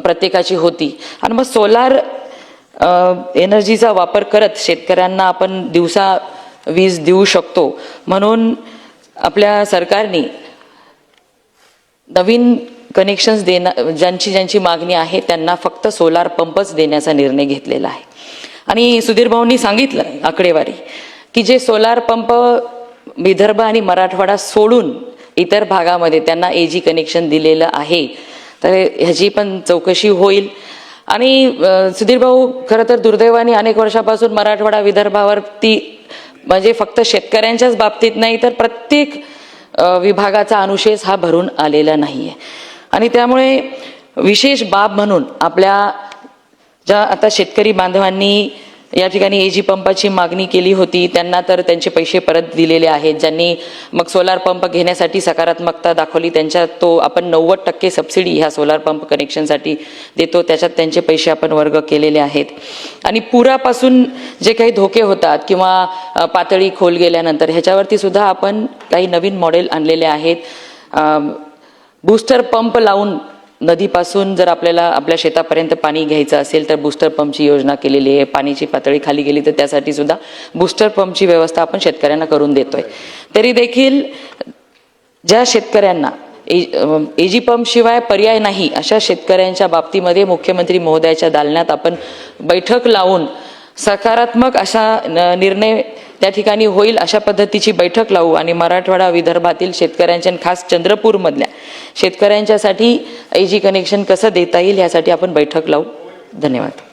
प्रत्येकाची होती. आणि मग सोलार एनर्जीचा वापर करत शेतकऱ्यांना आपण दिवसा वीज देऊ शकतो. म्हणून आपल्या सरकारने नवीन कनेक्शन्स देणं ज्यांची ज्यांची मागणी आहे त्यांना फक्त सोलार पंपच देण्याचा निर्णय घेतलेला आहे. आणि सुधीर भाऊंनी सांगितलं आकडेवारी की जे सोलार पंप विदर्भ आणि मराठवाडा सोडून इतर भागामध्ये त्यांना ए जी कनेक्शन दिलेलं आहे तर ह्याची पण चौकशी होईल. आणि सुधीरभाऊ सुधीर भाऊ खरं तर दुर्दैवाने अनेक वर्षापासून मराठवाडा विदर्भावरती म्हणजे फक्त शेतकऱ्यांच्याच बाबतीत नाही तर प्रत्येक विभागाचा अनुशेष हा भरून आलेला नाही आहे आणि त्यामुळे विशेष बाब म्हणून आपल्या ज्या आता शेतकरी बांधवांनी या ठिकाणी एजी पंपाची मागणी केली होती. त्यांना तर त्यांचे पैसे परत दिलेले आहेत. ज्यांनी मग सोलार पंप घेण्यासाठी सकारात्मकता दाखवली त्यांच्या तो आपण नव्वद टक्के सबसिडी ह्या सोलार पंप कनेक्शनसाठी देतो. त्याच्यात त्यांचे पैसे आपण वर्ग केलेले आहेत. आणि पुरापासून जे काही धोके होतात किंवा पातळी खोल गेल्यानंतर ह्याच्यावरती सुद्धा आपण काही नवीन मॉडेल आणलेले आहेत. बूस्टर पंप लावून नदीपासून जर आपल्याला आपल्या शेतापर्यंत पाणी घ्यायचं असेल तर बूस्टर पंपची योजना केलेली आहे. पाण्याची पातळी खाली गेली तर त्यासाठी सुद्धा बूस्टर पंपची व्यवस्था आपण शेतकऱ्यांना करून देतोय. तरी देखील ज्या शेतकऱ्यांना एजी पंप शिवाय पर्याय नाही अशा शेतकऱ्यांच्या बाबतीमध्ये मुख्यमंत्री महोदयाच्या दालनात आपण बैठक लावून सकारात्मक अशा न- निर्णय त्या ठिकाणी होईल अशा पद्धतीची बैठक लावू आणि मराठवाडा विदर्भातील शेतकऱ्यांच्या आणि खास चंद्रपूरमधल्या शेतकऱ्यांच्यासाठी एजी कनेक्शन कसं देता येईल यासाठी आपण बैठक लावू. धन्यवाद.